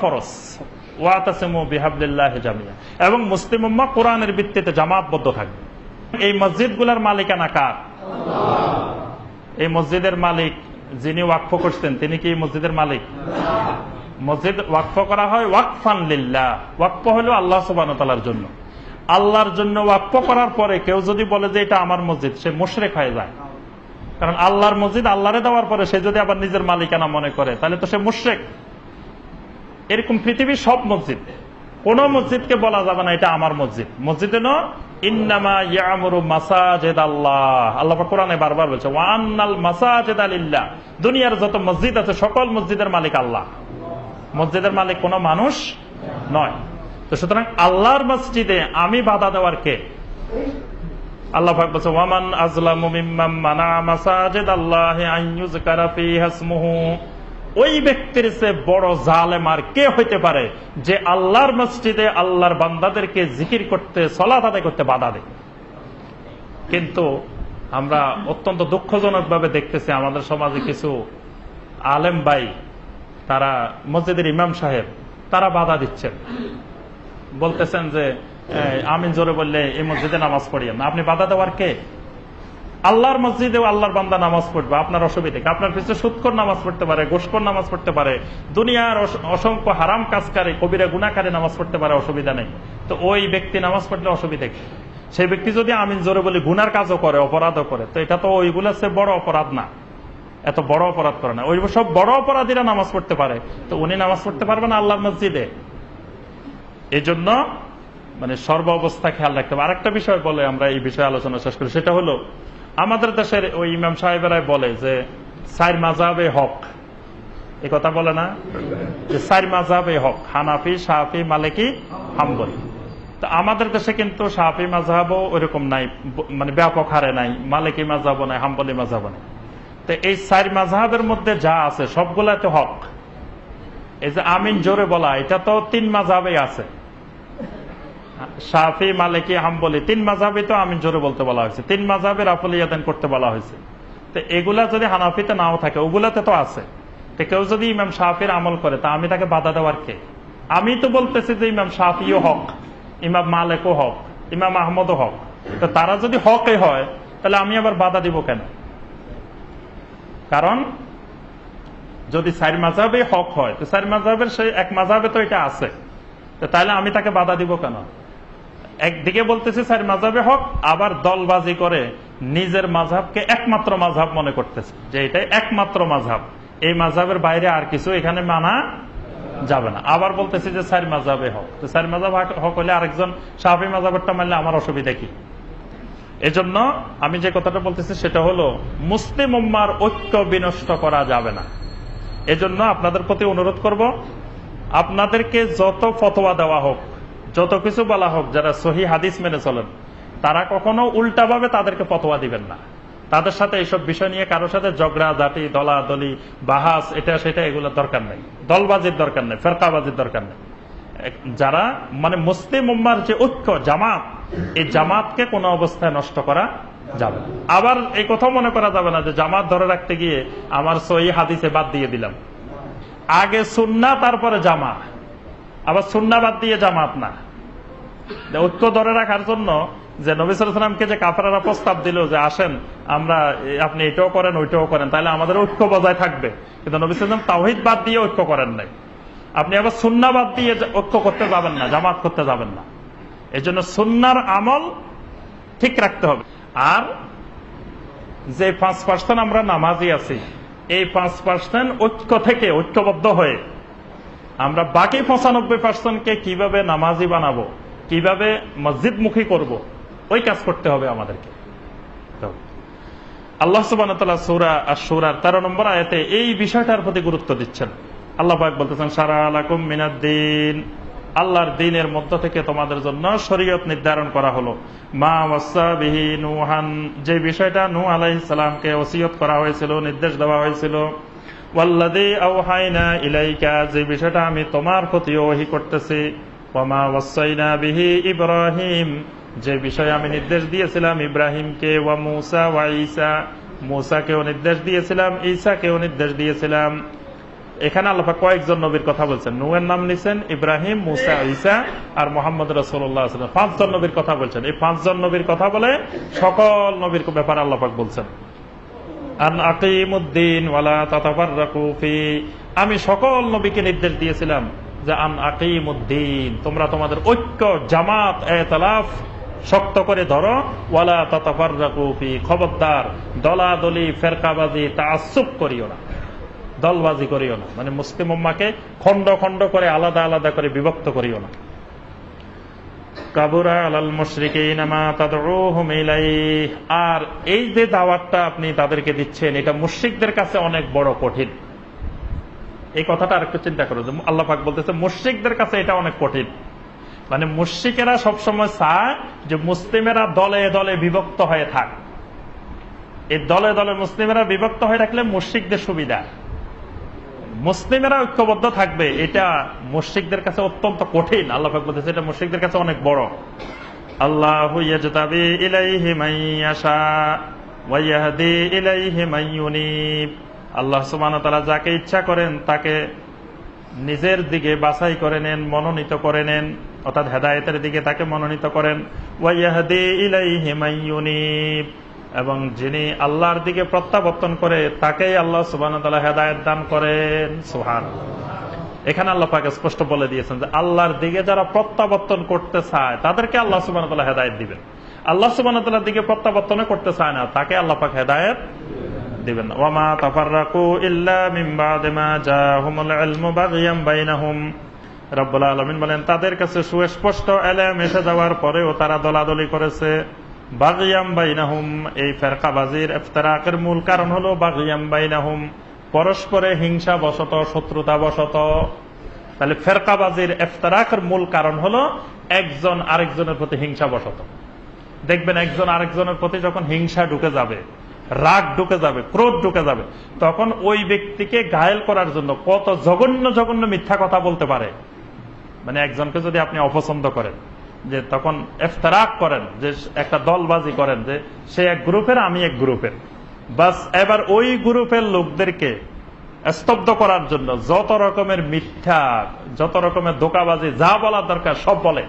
খরচ। এবং মুসলিম কোরআনের ভিত্তিতে জামাতবদ্ধ থাকবে। এই মালিকানা কার? এই মসজিদের মালিক যিনি ওয়াকফ করছেন, তিনি কি মসজিদের মালিক? মসজিদ ওয়াকফ করা হয় ওয়াকফান ওয়াকফ হলো আল্লাহ জন্য। আল্লাহর জন্য ওয়াকফ করার পরে কেউ যদি বলে যে এটা আমার মসজিদ, সে মুশরেক হয়ে যায়। কারণ আল্লাহর মসজিদ আল্লাহরে দেওয়ার পরে সে যদি আবার নিজের মালিকানা মনে করে, তাহলে তো সে মুশরেক। এরকম পৃথিবীর সব মসজিদ। কোন মসজিদকে বলা যাবে না, এটা আমার মসজিদ। মসজিদে ন আল্লাহ বলছে যত মসজিদ আছে, সকল মালিক আল্লাহ। মালিক কোন মানুষ নয়। তো সুতরাং আল্লাহর মসজিদে আমি বাধা দেওয়ার কে? আল্লাহ বলছে, ওয়ামান মানা ওই ব্যক্তির চেয়ে বড় জালেম আর কে হইতে পারে যে আল্লাহর মসজিদে আল্লাহর বান্দাদেরকে জিকির করতে, সলাত আদায় করতে বাধা দেয়? কিন্তু আমরা অত্যন্ত দুঃখজনক ভাবে দেখতেছি, আমাদের সমাজে কিছু আলেম ভাই, তারা মসজিদের ইমাম সাহেব, তারা বাধা দিচ্ছেন। বলতেছেন যে আমিন জোরে বললে এই মসজিদে নামাজ পড়িয়েন আপনি বাধা দেওয়ার কে? আল্লাহর মসজিদেও আল্লাহর বান্দা নামাজ পড়বে, আপনার অসুবিধা আপনার পিছনে সুৎকর নামাজ পড়তে পারে গোসকর নামাজ পড়তে পারে, দুনিয়ার অসংখ্য হারাম কাজকারী, কবিরা গুণাকারী নামাজ পড়তে পারে, অসুবিধা নেই। তো ওই ব্যক্তি নামাজ পড়লে অসুবিধা কি? সেই ব্যক্তি যদি আমিন জোরে বলি গুনার কাজও করে, অপরাধও করে, তো এটা তো ওইগুলো সে বড় অপরাধ না। এত বড় অপরাধ করে না। ওই সব বড় অপরাধীরা নামাজ পড়তে পারে। তো উনি নামাজ পড়তে পারবেন আল্লাহর মসজিদে? এই জন্য মানে সর্ব অবস্থা খেয়াল রাখতে হবে। আরেকটা বিষয় বলে আমরা এই বিষয়ে আলোচনা শেষ করি। সেটা হলো আমাদের দেশের ওই ইমাম সাহেবেরাই বলে যে, সাইর মাজাবে হক। এ কথা বলে না? যে, সাইর মাজাবে হক। হানাফি সাহাফি মালিকি, হাম্বল। তো আমাদের দেশে কিন্তু সাহাফি মাঝহাবও ওইরকম নাই মানে ব্যাপক হারে নাই। মালিকি মাঝহাবও নাই, হাম্বলি মাঝহাবও নাই। তো এই সাইর মাঝহাবের মধ্যে যা আছে সবগুলাতে হক। এই যে আমিন জোরে বলা, এটা তো তিন মাঝহাবে আছে। শাফি, মালিকি, হাম্বলি, তিন মাঝাবি তো আমি জোরে বলতে বলা হয়েছে। তিন মাঝাবের আফলিয়াদান করতে বলা হয়েছে। তো এগুলা যদি হানাফিতে নাও থাকে, ওগুলাতে তো আছে। তো কেউ যদি ইমাম শাফির আমল করে, তা আমি তাকে বাধা দেওয়ার কে? আমি তো বলতেছি যে ইমাম শাফিও হক, ইমাম মালেকও হক, ইমাম আহমদও হক। তো তারা যদি হকে হয়, তাহলে আমি আবার বাধা দিব কেন? কারণ যদি সাইর মাঝাবে হক হয়, তো সাইর মাঝাবের সেই এক মাঝাবে তো এটা আছে। তাহলে আমি তাকে বাধা দিব কেন? একদিকে বলতেছে, স্যার মাঝাবে হক। আবার দলবাজি করে নিজের মাঝাবকে একমাত্র মাঝাব মনে করতেছে যে এটাই একমাত্র মাঝাব এই মাঝাবের বাইরে আর কিছু এখানে মানা যাবে না। আবার বলতেছে যে, স্যার মাঝাবে হক। তো স্যার মাঝাব হক- হলে আরেকজন সাহাবি মাঝাবেরটা মানলে আমার অসুবিধা কি? এজন্য আমি যে কথাটা বলতেছি সেটা হলো, মুসলিম উম্মার ঐক্য বিনষ্ট করা যাবে না। এজন্য আপনাদের প্রতি অনুরোধ করব, আপনাদেরকে যত ফতোয়া দেওয়া হোক যত কিছু বলা হোক, যারা সহি হাদিস মেনে চলেন, তারা কখনো উল্টাভাবে তাদেরকে পতোয়া দিবেন না। তাদের সাথে এইসব বিষয় নিয়ে কারোর সাথে ঝগড়া জাতি দলাদলি, বাহাস, এটা, সেটা এগুলোর দরকার নেই। দলবাজির দরকার নেই, ফেরকাবাজির দরকার নেই। যারা মানে মুসলিম উম্মার যে ঐক্য, জামাত, এই জামাতকে কোনো অবস্থায় নষ্ট করা যাবে আবার এই কথা মনে করা যাবে না যে জামাত ধরে রাখতে গিয়ে আমার সহি হাদিসে বাদ দিয়ে দিলাম। আগে সুন্না তারপরে জামা আবার সুন্না বাদ দিয়ে জামাত না। ঐক্য ধরে রাখার জন্য যে নবিসামকে যে কাফেরারা প্রস্তাব দিল যে আসেন, আমরা আপনি এটাও করেন, ওইটাও করেন, তাহলে আমাদের ঐক্য বজায় থাকবে। কিন্তু নবিসাম তাওহিদ বাদ দিয়ে ঐক্য করেন নাই। আপনি আবার সুন্না বাদ দিয়ে ঐক্য করতে যাবেন না, জামাত করতে যাবেন না। এই জন্য সুন্নার আমল ঠিক রাখতে হবে। আর যে পাঁচ পার্সেন্ট আমরা নামাজি আছি, এই পাঁচ পার্সেন্ট ঐক্য থেকে ঐক্যবদ্ধ হয়ে আমরা বাকি পঁচানব্বই পার্সেন্টকে কীভাবে নামাজি বানাবো, কীভাবে মসজিদমুখী করব, ওই কাজ করতে হবে আমাদেরকে। আল্লাহ সুবান আর তেরো নম্বর আয়াতে এই বিষয়টার প্রতি গুরুত্ব দিচ্ছেন। আল্লাহ পাক বলতেছেন, সারা আলাকুম মিনাদ্দিন আল্লাহর দিনের মধ্য থেকে তোমাদের জন্য শরীয়ত নির্ধারণ করা হলো। মা ওয়াসা বিহি নুহান। যে বিষয়টা নু আলাইহিস সালামকে ওসিয়ত করা হয়েছিল, নির্দেশ দেওয়া হয়েছিল যে বিষয়টা আমি তোমার প্রতি ওহী করতেছি ইব্রাহিম, যে বিষয়ে আমি নির্দেশ দিয়েছিলাম ইব্রাহিমকে, ওয়া মুসা ওয়া ঈসা। মুসাকেও নির্দেশ দিয়েছিলাম, ঈসাকেও নির্দেশ দিয়েছিলাম। এখানে আল্লাপা কয়েকজন নবীর কথা বলছেন। নুয়ের নাম নিছেন ইব্রাহিম, মুসা ইসা আর মোহাম্মদ রসুল্লাহ পাঁচজন নবীর কথা বলছেন। এই পাঁচজন নবীর কথা বলে সকল নবীর ব্যাপারে আল্লাপাক বলছেন। ওয়ালা আমি সকল নবীকে নির্দেশ দিয়েছিলাম যে আন আকিমুদ্দিন, তোমরা তোমাদের ঐক্য, জামাত, এতলাফ শক্ত করে ধরো। ওয়ালা তাতাফাররাকু ফি, খবরদার, দলাদলি, ফেরকাবাজি, তাআসসুব করিও না। দলবাজি করিও না। মানে মুসলিম উম্মাকে খণ্ড খণ্ড করে আলাদা আলাদা করে বিভক্ত করিও না। কাবুরা আলাল মুশরিকিন মা তাদউহুম ইলাইহ। আর এই যে দাওয়াতটা আপনি তাদেরকে দিচ্ছেন, এটা মুশরিকদের কাছে অনেক বড় কঠিন। এই কথাটা আরেকটু চিন্তা করো যে বলতেছে, মুশরিকদের কাছে এটা অনেক কঠিন। মানে মুশরিকেরা সবসময় চায় যে মুসলিমেরা দলে দলে বিভক্ত হয়ে থাক। এই দলে দলে মুসলিমেরা বিভক্ত হয়ে থাকলে মুশরিকদের সুবিধা। মুসলিমেরা ঐক্যবদ্ধ থাকবে, এটা মুশ্রিকদের কাছে অত্যন্ত কঠিন। আল্লাহ বলতেছে, এটা মুশ্রিকদের কাছে অনেক বড়। আল্লাহ আল্লাহ ওয়া তাআলা যাকে ইচ্ছা করেন, তাকে নিজের দিকে বাছাই করে নেন, মনোনীত করে নেন, অর্থাৎ হেদায়েতের দিকে তাকে মনোনীত করেন। ওয়া ইলাই ইলাইহি মান ইউনিব। এবং যিনি আল্লাহর দিকে প্রত্যাবর্তন করে, তাকেই আল্লাহ সুবাহ হেদায়ত দান করেন। সুহান এখানে আল্লাহ পাকে স্পষ্ট বলে দিয়েছেন যে, আল্লাহর দিকে যারা প্রত্যাবর্তন করতে চায়, তাদেরকে আল্লাহ সুবাহ হেদায়ত দিবেন। আল্লাহ সুবাহ দিকে প্রত্যাবর্তন করতে চায় না, তাকে আল্লাহ পাক হেদায়ত ইল্লা বলেন, তাদের কাছে সুস্পষ্ট এলেম এসে যাওয়ার পরেও তারা দলাদলি করেছে। বাগিয়াম বাইনাহুম, এই ফেরকাবাজির ইফতারাকের মূল কারণ হলো বাগিয়াম বাইনাহুম, পরস্পরে হিংসা বশত শত্রুতা বশত তাহলে ফেরকাবাজির ইফতারাকের মূল কারণ হলো একজন আরেকজনের প্রতি হিংসা বশত দেখবেন একজন আরেকজনের প্রতি যখন হিংসা ঢুকে যাবে, রাগ ঢুকে যাবে, ক্রোধ ঢুকে যাবে, তখন ওই ব্যক্তিকে ঘায়েল করার জন্য কত জঘন্য জঘন্য মিথ্যা কথা বলতে পারে। মানে একজনকে যদি আপনি অপছন্দ করেন যে তখন এফতারাক করেন, যে একটা দলবাজি করেন, যে সে এক গ্রুপের, আমি এক গ্রুপের। বাস এবার ওই গ্রুপের লোকদেরকে স্তব্ধ করার জন্য যত রকমের মিথ্যা, যত রকমের দোকাবাজি যা বলার দরকার, সব বলে।